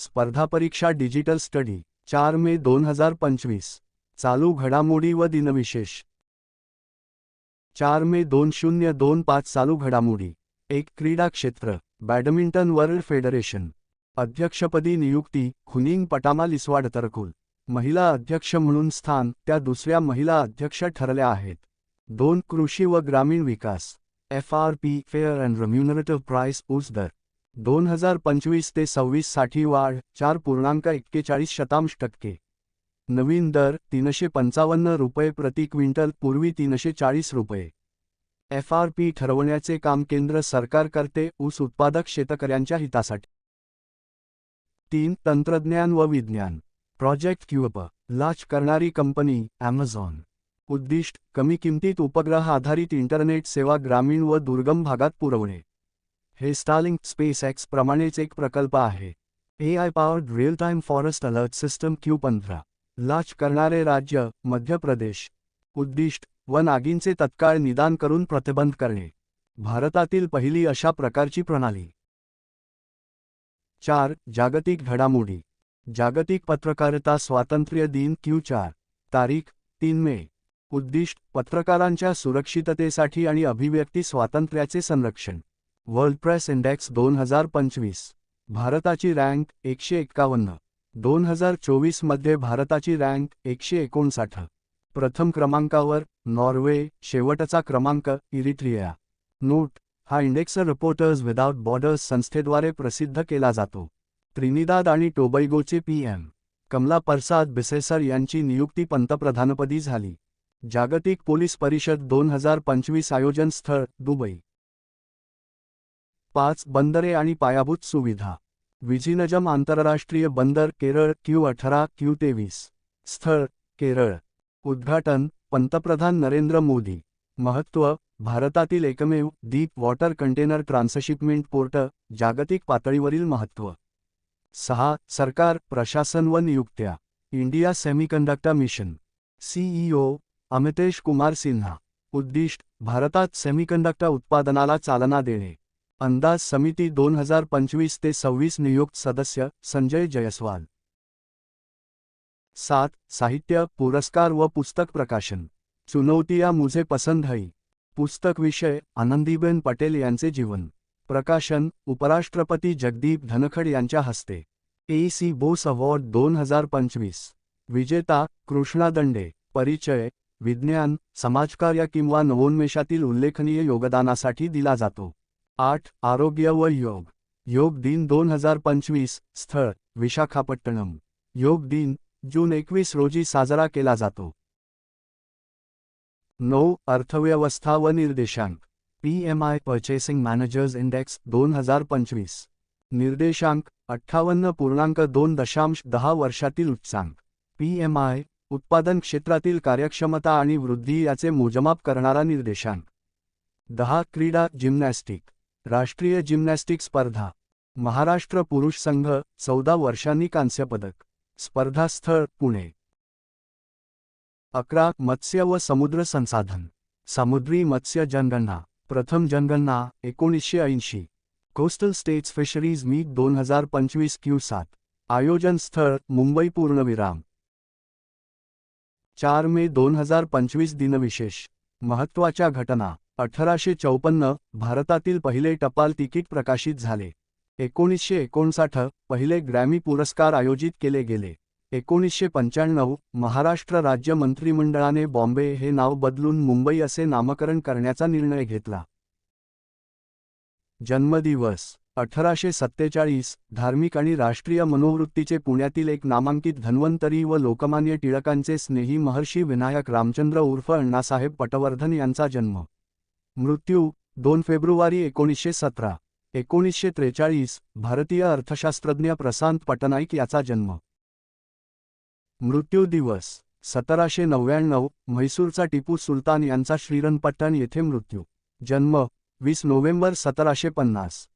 स्पर्धा परीक्षा digital study चार मे दोन हजार पंचवीस. चालू घडामोडी व दिनविशेष. चार मे दोन शून्य दोन पाच चालू घडामोडी. एक क्रीडा क्षेत्र बॅडमिंटन वर्ल्ड फेडरेशन. अध्यक्षपदी नियुक्ती खुनिंग पटामा लिसवाड तरकुल. महिला अध्यक्ष म्हणून स्थान त्या दुसऱ्या महिला अध्यक्ष ठरल्या आहेत. दोन कृषी व ग्रामीण विकास. F R P fair and remunerative price ऊस दर. दोन हजार पंचवीस ते सव्वीससाठी वाढ चार पूर्णांक एक्केचाळीस शतांश टक्के. नवीन दर तीनशे पंचावन्न रुपये प्रति क्विंटल पूर्वी तीनशे चाळीस रुपये. एफ आर पी ठरवण्याचे काम केंद्र सरकार करते ऊस उत्पादक शेतकऱ्यांच्या हितासाठी. तीन तंत्रज्ञान व विज्ञान. प्रोजेक्ट क्यूप लाच करणारी कंपनी ॲमेझॉन उद्दिष्ट कमी किमतीत उपग्रह आधारित इंटरनेट सेवा ग्रामीण व दुर्गम भागात पुरवणे. हे स्टालिंग स्पेस एक्स प्रमाणेच एक प्रकल्प आहे. A I powered real time forest alert system Q पंधरा. लाच करणारे राज्य मध्य प्रदेश. उद्दिष्ट व नागींचे तत्काळ निदान करून प्रतिबंध करणे. भारतातील पहिली अशा प्रकारची प्रणाली. चार जागतिक घडामोडी. जागतिक पत्रकारिता स्वातंत्र्य दिन क्यू चार. तारीख तीन मे. उद्दिष्ट पत्रकारांच्या सुरक्षिततेसाठी आणि अभिव्यक्ती स्वातंत्र्याचे संरक्षण. वर्ल्ड प्रेस इंडेक्स दोन हजार पंचवीस. भारताची रँक एकशे एक्कावन्न दोन हजार चोवीसमध्ये भारताची रँक एकशे एकोणसाठ. प्रथम क्रमांकावर नॉर्वे शेवटचा क्रमांक इरिट्रिया. नोट हा इंडेक्स रिपोर्टर्स विदाउट बॉर्डर्स संस्थेद्वारे प्रसिद्ध केला जातो. त्रिनिदाद आणि टोबैगोचे पीएम कमला परसाद बिसेसर यांची नियुक्ती पंतप्रधानपदी झाली. जागतिक पोलीस परिषद दोन हजार पंचवीस आयोजन स्थळ दुबई. पाच बंदरे आणि पायाभूत सुविधा. विजिनजम आंतरराष्ट्रीय बंदर केरळ क्यू अठरा क्यू तेवीस. स्थळ केरळ. उद्घाटन पंतप्रधान नरेंद्र मोदी. महत्त्व भारतातील एकमेव deep water container transshipment port जागतिक पातळीवरील महत्त्व. सहा सरकार प्रशासन व नियुक्त्या. India semiconductor mission. CEO Amitesh Kumar Sinha. उद्दिष्ट भारतात सेमीकंडक्टर उत्पादनाला चालना देणे. अंदाज समिती दोन हजार पंचवीस ते सव्वीस नियुक्त सदस्य संजय जयस्वाल. सात साहित्य पुरस्कार व पुस्तक प्रकाशन. चुनौतिया मुझे पसंद है. पुस्तक विषय आनंदीबेन पटेल यांचे जीवन. प्रकाशन उपराष्ट्रपती जगदीप धनखड यांच्या हस्ते. ए सी बोस अवॉर्ड दोन हजार पंचवीस. विजेता कृष्णा दंडे. परिचय विज्ञान समाजकार्य किंवा नवोन्मेषातील उल्लेखनीय योगदानासाठी दिला जातो. आठ आरोग्य व योग. योग दिन दोन हजार पंचवीस स्थळ विशाखापट्टणम. योग दिन जून एकवीस रोजी साजरा केला जातो. नऊ अर्थव्यवस्था व निर्देशांक. P M I purchasing managers index दोन हजार पंचवीस. निर्देशांक अठ्ठावन्न पूर्णांक दोन दशांश दहा वर्षातील उच्चांक. पी एम आय उत्पादन क्षेत्रातील कार्यक्षमता आणि वृद्धी याचे मोजमाप करणारा निर्देशांक. दहा क्रीडा जिम्नॅस्टिक. राष्ट्रीय जिम्नॅस्टिक स्पर्धा. महाराष्ट्र पुरुष संघ चौदा वर्षांनी कांस्यपदक. स्पर्धास्थळ पुणे. अकरा मत्स्य व समुद्र संसाधन. समुद्री मत्स्य जनगणना. प्रथम जनगणना एकोणीसशे ऐंशी. कोस्टल स्टेट्स फिशरीज मीट दोन हजार पंचवीस क्यू सात. आयोजन स्थळ मुंबई पूर्णविराम. चार मे दोन हजार पंचवीस दिनविशेष. महत्त्वाच्या घटना. अठराशे चौपन्न भारतातील पहिले टपाल तिकीट प्रकाशित झाले. एकोणीसशे एकोणसाठ पहिले ग्रॅमी पुरस्कार आयोजित केले गेले. एकोणीसशे पंच्याण्णव महाराष्ट्र राज्य मंत्रिमंडळाने बॉम्बे हे नाव बदलून मुंबई असे नामकरण करण्याचा निर्णय घेतला. जन्मदिवस अठराशे सत्तेचाळीस धार्मिक आणि राष्ट्रीय मनोवृत्तीचे पुण्यातील एक नामांकित धन्वंतरी व लोकमान्य टिळकांचे स्नेही महर्षी विनायक रामचंद्र उर्फ अण्णासाहेब पटवर्धन यांचा जन्म. मृत्यू दोन फेब्रुवारी एकोणीसशे सतरा. एकोणीसशे त्रेचाळीस भारतीय अर्थशास्त्रज्ञ प्रशांत पटनाईक याचा जन्म. मृत्यू दिवस सतराशे नव्याण्णव म्हैसूरचा टिपू सुलतान यांचा श्रीरंगपट्टण येथे मृत्यू. जन्म वीस नोव्हेंबर सतराशे पन्नास.